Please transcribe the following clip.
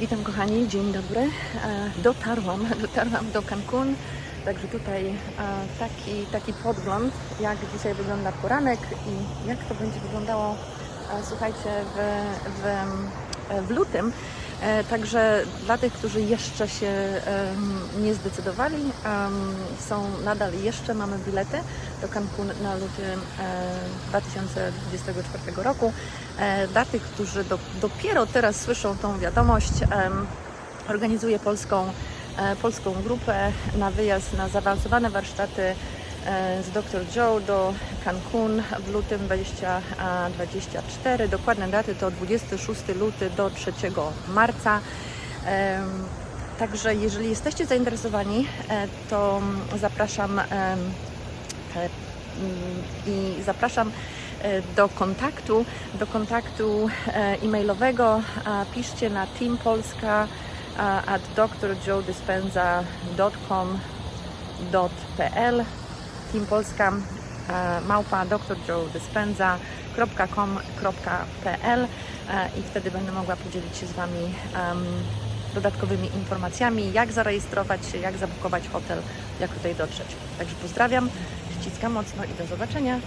Witam kochani, dzień dobry. E, Dotarłam, dotarłam do Cancun, także tutaj e, taki, taki podgląd, jak dzisiaj wygląda poranek i jak to będzie wyglądało, e, słuchajcie, w, w, w lutym. E, Także dla tych, którzy jeszcze się nie zdecydowali, są nadal jeszcze mamy bilety do Cancun na luty e, 2024 roku. E, Dla tych, którzy do, dopiero teraz słyszą tą wiadomość, organizuję polską, e, polską grupę na wyjazd na zaawansowane warsztaty e, z Dr. Joe do Cancun w lutym 2024. Dokładne daty to 26 luty do 3 marca. Także jeżeli jesteście zainteresowani, e, to zapraszam e, mm, i zapraszam e, do kontaktu, do kontaktu e, e-mailowego. Piszcie na teampolska at drjoedispenza.com.pl teampolska e, małpa drjoedispenza.com.pl e, i wtedy będę mogła podzielić się z Wami dodatkowymi informacjami, jak zarejestrować się, jak zabukować hotel, jak tutaj dotrzeć. Także pozdrawiam, ściskam mocno i do zobaczenia.